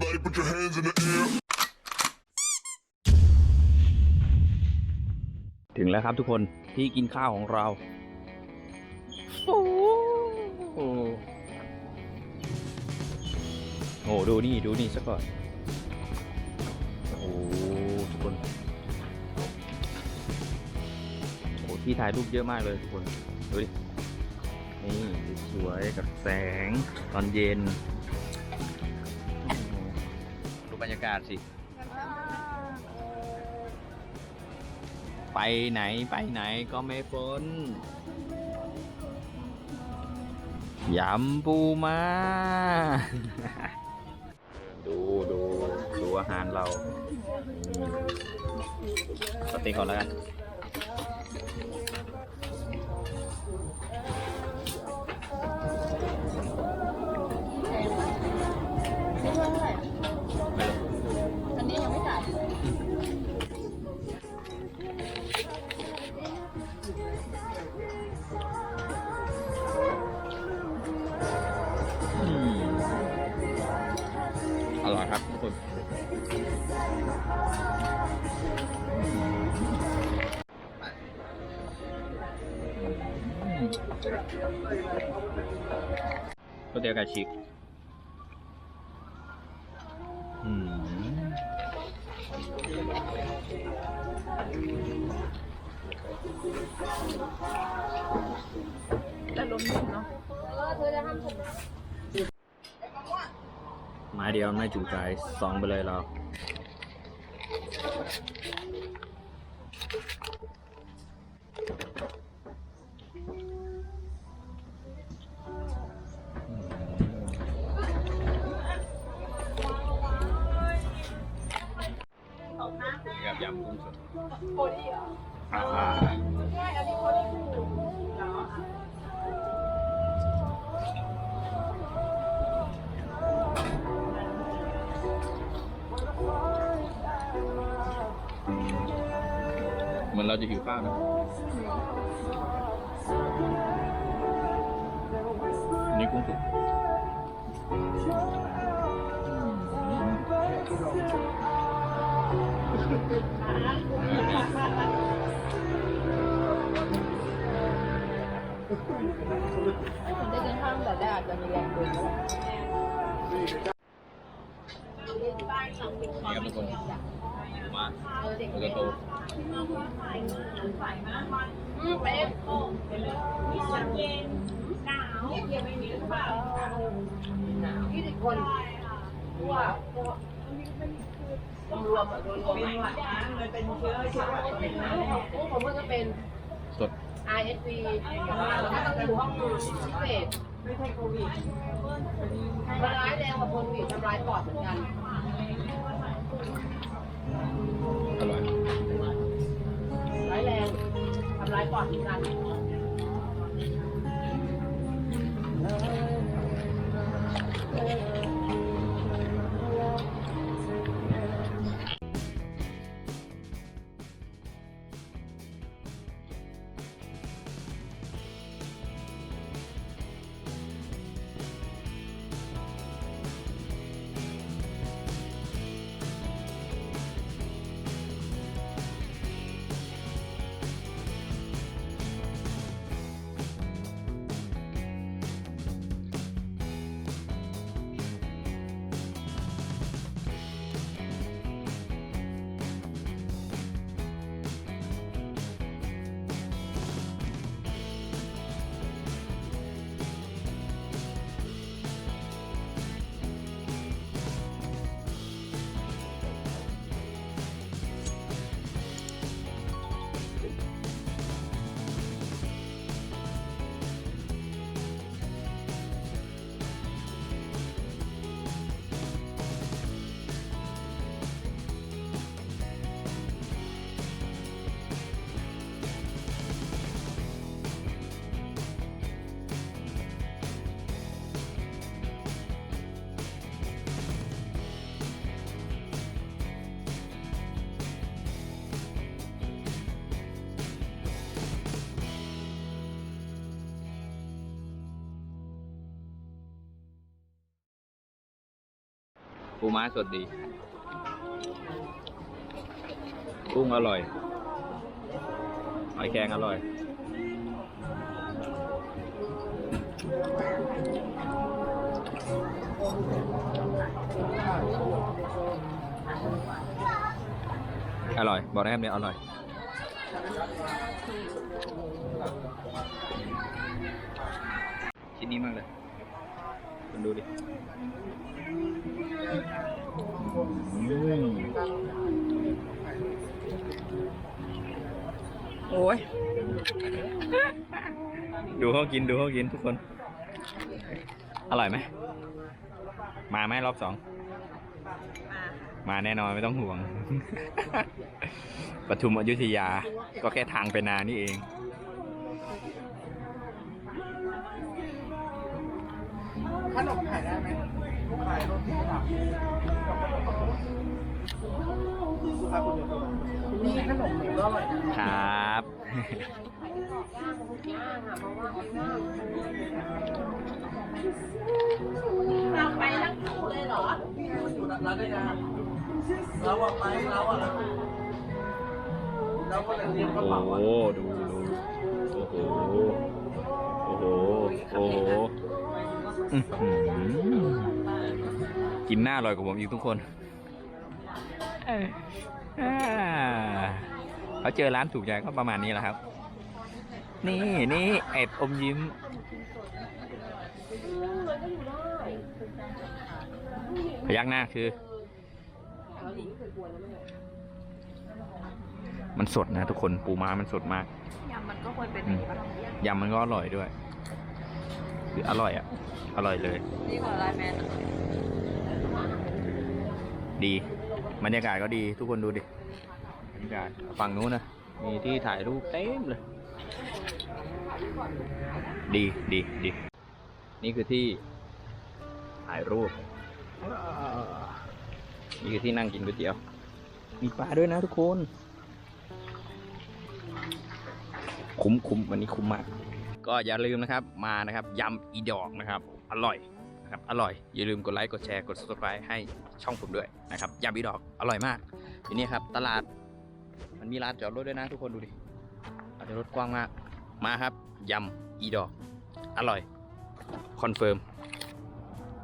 Everybody put your hands in the air. ถึงแล้วครับทุกคนที่กินข้าวของเราโอ้โหโอ้โหดูนี่ดูนี่ซะก่อน โอ้โหทุกคน โอ้โหที่ถ่ายรูปเยอะมากเลยทุกคน ดูดิ นี่สวยๆกับแสงตอนเย็น บรรยากาศสิ ไปไหนไปไหนก็ไม่พ้นยำปูมา ดูดูดูอาหารเรา สเต็กก่อนแล้วกันอัน ก๋วยเตี๋ยวไก่ฉีกอืมแต่ลมเย็นเนาะไม้เดียวไม่จุใจสองไปเลยเรา ยำกุ้งสดโคดี้เหรออ่าใช่อันนี้โคดี้คู่เหรอเหมือนเราจะหิวข้าวนะนนี่กุ้งสุก ได้กินข้าวตั้งแต่แรกอาจจะมีแรงเดินแล้วนี่ครับทุกคนมาเออเด็กแล้วก็โตอืมเป๊ะยี่สิบคนว่าตัวรวมอะโดยรวมมันเป็นเชื้อเชื้อโอ้ผมว่าจะเป็นสด ISV แล้วก็ต้องอยู่ห้องพิเศษไม่ใช่โควิดมันร้ายแรงกว่าโควิดทำร้ายปอดเหมือนกัน อร่อย ร้ายแรงทำร้ายปอดเหมือนกัน ปูม้าสดดี กุ้งอร่อย หอยแครงอร่อย อร่อย บอกได้คำเดียวอร่อยชิ้นนี้มากเลยคุณดูดิ โอ้ย ดูเขากินดูเขากินทุกคน อร่อยไหม มาไหมรอบสอง มาแน่นอนไม่ต้องห่วง ปทุมอยุธยา ก็แค่ทางไปนานี่เอง ขนมขายได้ไหมข นี่ขนมหนียวก็อร่อยนะครับย่างอะเพราะว่าย่างเราไปทั้งคู่เลยเหรออยู่ร้าได้ยังเราอะไปเราอะเราก็เลยเตรียมกระเป๋าโหอะดูดูโอ้โห โอ้โห โอ้โห กินหน้าอร่อยกว่าผมอีกทุกคนเอ้ยอ่าเขาเจอร้านถูกใจก็ประมาณนี้แหละครับ นี่นี่เอ็ดอมยิ้มพยักหน้าคือ มันสดนะทุกคนปูม้ามันสดมากยำมันก็ควรเป็นอย่างนี้ป่ะยำมันก็อร่อยด้วย คืออร่อยอะ อร่อยเลยนี่ของไลน์แมน ดีบรรยากาศก็ดีทุกคนดูดิบรรยากาศฝั่งนู้นนะมีที่ถ่ายรูปเต็มเลย ดีดีดีนี่คือที่ถ่ายรูป นี่คือที่นั่งกินก๋วยเตี๋ยว มีปลาด้วยนะทุกคน คุ้มคุ้มวันนี้คุ้มมาก ก็อย่าลืมนะครับมานะครับยำอีดอกนะครับ อร่อย นะครับอร่อย อย่าลืมกดไลค์กดแชร์กด subscribe ให้ช่องผมด้วยนะครับยำอีดอกอร่อยมากทีนี้ครับ ตลาดมันมีร้านจอดรถด้วยนะทุกคนดูดิอานจะรถกว้างมากมาครับยำอีดอกอร่อยคอนเฟิร์ม